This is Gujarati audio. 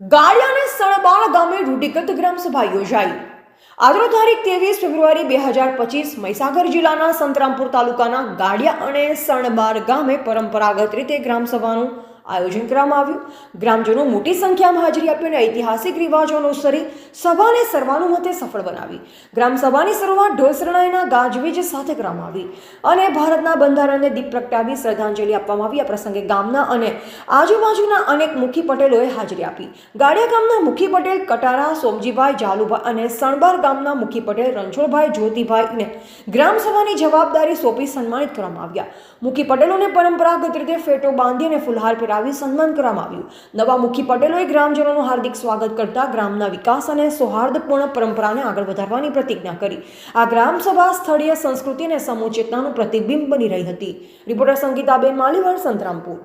ગાળિયાને સણબાળ ગામે રૂઢિગત ગ્રામસભા યોજાઈ. આજનો તારીખ ત્રેવીસ ફેબ્રુઆરી બે હજાર પચીસ મહીસાગર જિલ્લાના સંતરામપુર તાલુકાના ગાડિયા અને સણબાર ગામે પરંપરાગત રીતે ગ્રામસભાનું આયોજન કરવામાં આવ્યું. ગ્રામજનો મોટી સંખ્યામાં હાજરી આપીને ઐતિહાસિક રિવાજો અનુસરી સભાને સર્વાનુમતે સફળ બનાવી. ગ્રામસભાની શરૂઆત ઢોલ શરણાઈના ગાજવીજ સાથે કરવામાં આવી અને ભારતના બંધારણને દીપ પ્રગટાવી શ્રદ્ધાંજલિ આપવામાં આવી. આ પ્રસંગે ગામના અને આજુબાજુના અનેક મુખી પટેલોએ હાજરી આપી. ગાડિયા ગામના મુખી પટેલ, કટારા, સોમજીભાઈ, જાલુભાઈ અને સણબાર ગામના મુખી પટેલ, રણછોડભાઈ જ્યોતિભાઈને ગ્રામસભાની જવાબદારી સોંપી સન્માનિત કરવામાં આવ્યા. મુખી પટેલોને પરંપરાગત રીતે ફેટો બાંધી અને ફુલહાર પહેરાવી સન્માન કરવામાં આવ્યું. નવા મુખી પટેલોએ ગ્રામજનોનું હાર્દિક સ્વાગત કરતા ગ્રામના વિકાસ અને સૌહાર્દપૂર્ણ પરંપરાને આગળ વધારવાની પ્રતિજ્ઞા કરી. આ ગ્રામસભા સ્થળીય સંસ્કૃતિ અને સમૂહ ચેતનાનું પ્રતિબિંબ બની રહી હતી. રિપોર્ટર સંગીતાબેન માલીવાડ સંતરામપુર.